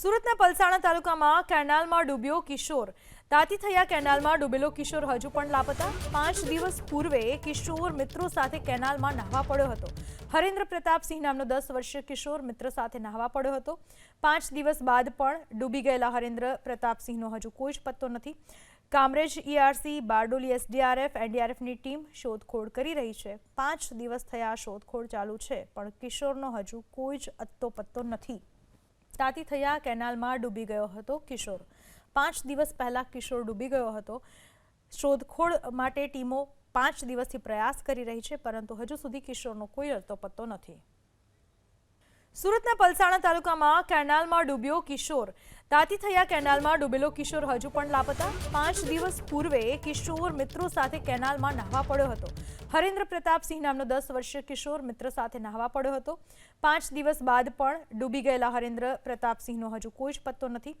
સુરતના પલસાણા તાલુકામાં કેનાલમાં ડૂબ્યો કિશોર. તાતી થયા કેનાલમાં ડૂબેલો કિશોર હજુ પણ લાપતા. પાંચ દિવસ પૂર્વે કિશોર મિત્રો સાથે કેનાલમાં નહાવા પડ્યો હતો. હરેન્દ્ર પ્રતાપસિંહ નામનો દસ વર્ષીય કિશોર મિત્ર સાથે નહાવા પડ્યો હતો. પાંચ દિવસ બાદ પણ ડૂબી ગયેલા હરેન્દ્ર પ્રતાપસિંહનો હજુ કોઈ જ પત્તો નથી. કામરેજ ઈઆરસી બારડોલી એસડીઆરએફ એનડીઆરએફની ટીમ શોધખોળ કરી રહી છે. પાંચ દિવસ થયા શોધખોળ ચાલુ છે, પણ કિશોરનો હજુ કોઈ જ અત્તો પત્તો નથી. તાતી થયા કેનાલમાં ડૂબી ગયો હતો કિશોર. પાંચ દિવસ પહેલા કિશોર ડૂબી ગયો હતો. શોધખોળ માટે ટીમો પાંચ દિવસથી પ્રયાસ કરી રહી છે, પરંતુ હજુ સુધી કિશોરનો કોઈ અડતો પત્તો નથી. સુરતના પલસાણા તાલુકામાં કેનાલમાં ડૂબ્યો કિશોર. તાતી થયા કેનાલમાં ડૂબેલો કિશોર હજુ પણ લાપતા. પાંચ દિવસ પૂર્વે કિશોર મિત્રો સાથે કેનાલમાં નહાવા પડ્યો હતો. હરેન્દ્ર પ્રતાપસિંહ નામનો દસ વર્ષીય કિશોર મિત્ર સાથે નહાવા પડ્યો હતો. પાંચ દિવસ બાદ પણ ડૂબી ગયેલા હરેન્દ્ર પ્રતાપસિંહનો હજુ કોઈ જ પત્તો નથી.